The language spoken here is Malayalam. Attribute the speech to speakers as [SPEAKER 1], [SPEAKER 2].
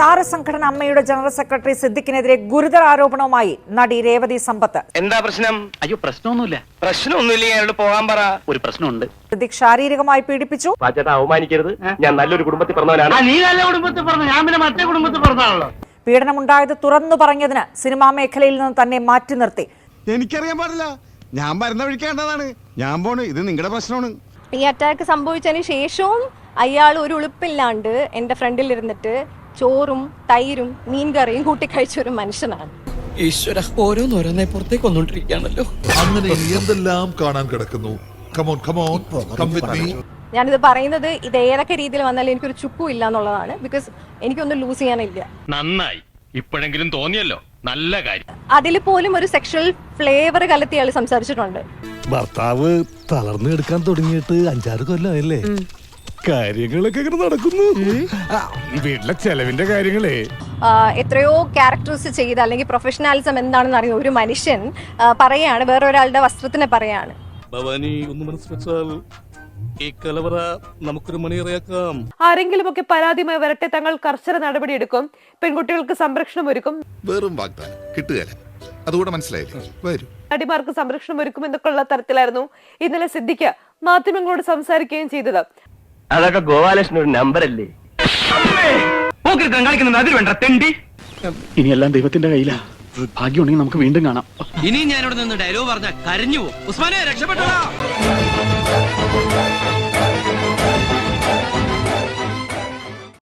[SPEAKER 1] താരസംഘടന അമ്മയുടെ ജനറൽ സെക്രട്ടറി സിദ്ദിഖിനെതിരെ ഗുരുതര ആരോപണവുമായി നടി രേവതി സമ്പത്ത്.
[SPEAKER 2] എന്താ പ്രശ്നം?
[SPEAKER 3] അയ്യോ പ്രശ്നമൊന്നുമില്ല.
[SPEAKER 2] പ്രശ്നമൊന്നുമില്ല? അയാളോട് പോകാൻ പറ.
[SPEAKER 3] ഒരു പ്രശ്നമുണ്ട്.
[SPEAKER 1] സിദ്ദിഖ് ശാരീരികമായി പീഡിപ്പിച്ചു.
[SPEAKER 2] അവമാനിക്കരുത്. ഞാൻ നല്ലൊരു കുടുംബത്തിൽ പറഞ്ഞവനാണ്
[SPEAKER 4] നീ നല്ല കുടുംബത്തിൽ പറഞ്ഞു ഞാൻ പിന്നെ മറ്റേ കുടുംബത്തിൽ പറഞ്ഞാണല്ലോ
[SPEAKER 1] പീഡനമുണ്ടായത് തുറന്നു പറഞ്ഞതിന് സിനിമാ മേഖലയിൽ നിന്ന് തന്നെ മാറ്റി നിർത്തി.
[SPEAKER 5] എനിക്കറിയാൻ പാടില്ല. ഞാൻ വരുന്ന വഴിക്കേണ്ടതാണ് ഞാൻ പോണ്. ഇത് നിങ്ങളുടെ പ്രശ്നമാണ്.
[SPEAKER 6] ഈ അറ്റാക്ക് സംഭവിച്ചതിന് ശേഷവും അയാൾ ഒരു ഉളുപ്പില്ലാണ്ട് എന്റെ ഫ്രണ്ടിൽ ഇരുന്നിട്ട് ചോറും തൈരും മീൻകറിയും കൂട്ടിക്കഴിച്ച ഒരു മനുഷ്യനാണ്.
[SPEAKER 7] ഈശ്വര ഓരോന്നോരോന്നെ പുറത്തേക്ക് വന്നോണ്ടിരിക്കുകയാണല്ലോ.
[SPEAKER 8] അങ്ങനെ എന്തെല്ലാം കാണാൻ കിടക്കുന്നു? Come on come on come with me
[SPEAKER 6] ഞാനിത് പറയുന്നത് ഇത് ഏതൊക്കെ രീതിയിൽ വന്നാലും എനിക്കൊരു ചുക്കും ഇല്ല എന്നുള്ളതാണ്. ബിക്കോസ് എനിക്കൊന്നും ലൂസ് ചെയ്യാനില്ല.
[SPEAKER 9] നന്നായി. ഇപ്പോഴെങ്കിലും തോന്നിയല്ലോ. നല്ല കാര്യം.
[SPEAKER 6] അതിൽ പോലും ഒരു സെക്ഷൽ ഫ്ലേവർ കലത്തി അയാൾ സംസാരിച്ചിട്ടുണ്ട്.
[SPEAKER 10] ഭർത്താവ് തളർന്നു എടുക്കാൻ തുടങ്ങിയിട്ട് അഞ്ചാറ് കൊല്ലം കൊല്ലമായല്ലേ കാര്യങ്ങളൊക്കെ ഇങ്ങനെ നടക്കുന്നു. ആ, വീട്ടിലെ ചെലവിന്റെ കാര്യങ്ങളേ.
[SPEAKER 6] ആ, എത്രയോ ക്യാരക്ടേഴ്സ് ചെയ്ത് അല്ലെങ്കിൽ പ്രൊഫഷണാലിസം എന്താണെന്ന് അറിയുന്ന ഒരു മനുഷ്യൻ ആ, പറയാണ് വേറൊരാളുടെ വസ്ത്രത്തിനെ പറയാണ്.
[SPEAKER 10] ഭവാനി ഒന്ന് മനസ്സ് വെച്ചാൽ ഈ കലവറ നമുക്കൊരു മണിയറയാക്കാം
[SPEAKER 11] ആരെങ്കിലുമൊക്കെ പരാതിയുമായി വരട്ടെ തങ്ങൾ കർശന നടപടിയെടുക്കും പെൺകുട്ടികൾക്ക് സംരക്ഷണം ഒരുക്കും.
[SPEAKER 8] വെറും വാഗ്ദാനം കിട്ടുകയല്ല അതുകൂടെ മനസ്സിലായില്ലേ? വരൂ.
[SPEAKER 11] നടിമാർക്ക് സംരക്ഷണം ഒരുക്കും എന്നൊക്കെയുള്ള തരത്തിലായിരുന്നു ഇന്നലെ സിദ്ധിക്ക് മാധ്യമങ്ങളോട് സംസാരിക്കുകയും ചെയ്തത്.
[SPEAKER 2] അതൊക്കെ ഗോപാലകൃഷ്ണൻ ഒരു നമ്പർ അല്ലേ?
[SPEAKER 9] കളിക്കുന്നത് അതിൽ വേണ്ട തെണ്ടി.
[SPEAKER 3] ഇനിയെല്ലാം ദൈവത്തിന്റെ കയ്യിലാ. ഭാഗ്യമുണ്ടെങ്കിൽ നമുക്ക് വീണ്ടും കാണാം.
[SPEAKER 7] ഇനി ഞാനിവിടെ നിന്ന് ഡയലോഗ് പറഞ്ഞ കരഞ്ഞു പോകും. ഉസ്മാനെ രക്ഷപ്പെട്ടോ